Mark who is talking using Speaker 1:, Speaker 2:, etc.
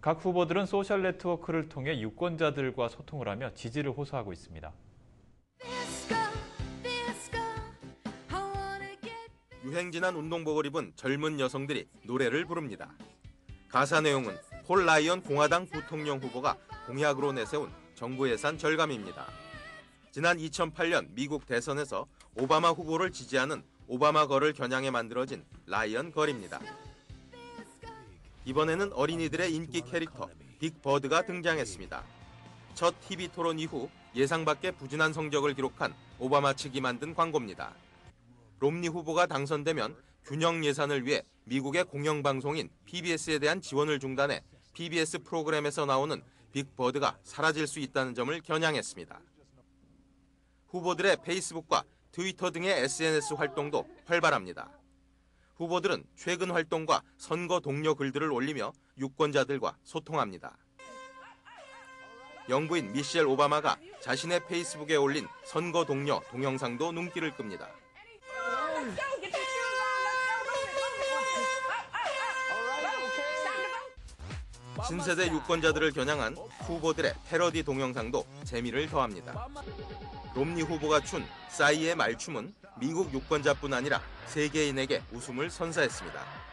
Speaker 1: 각 후보들은 소셜 네트워크를 통해 유권자들과 소통을 하며 지지를 호소하고 있습니다.
Speaker 2: 유행진한 운동복을 입은 젊은 여성들이 노래를 부릅니다. 가사 내용은 폴 라이언 공화당 부통령 후보가 공약으로 내세운 정부 예산 절감입니다. 지난 2008년 미국 대선에서 오바마 후보를 지지하는 오바마 걸을 겨냥해 만들어진 라이언 걸입니다. 이번에는 어린이들의 인기 캐릭터 빅 버드가 등장했습니다. 첫 TV 토론 이후 예상 밖의 부진한 성적을 기록한 오바마 측이 만든 광고입니다. 롬니 후보가 당선되면 균형 예산을 위해 미국의 공영방송인 PBS에 대한 지원을 중단해 PBS 프로그램에서 나오는 빅버드가 사라질 수 있다는 점을 겨냥했습니다. 후보들의 페이스북과 트위터 등의 SNS 활동도 활발합니다. 후보들은 최근 활동과 선거 동료 글들을 올리며 유권자들과 소통합니다. 영부인 미셸 오바마가 자신의 페이스북에 올린 선거 동료 동영상도 눈길을 끕니다. 신세대 유권자들을 겨냥한 후보들의 패러디 동영상도 재미를 더합니다. 롬니 후보가 춘 싸이의 말춤은 미국 유권자뿐 아니라 세계인에게 웃음을 선사했습니다.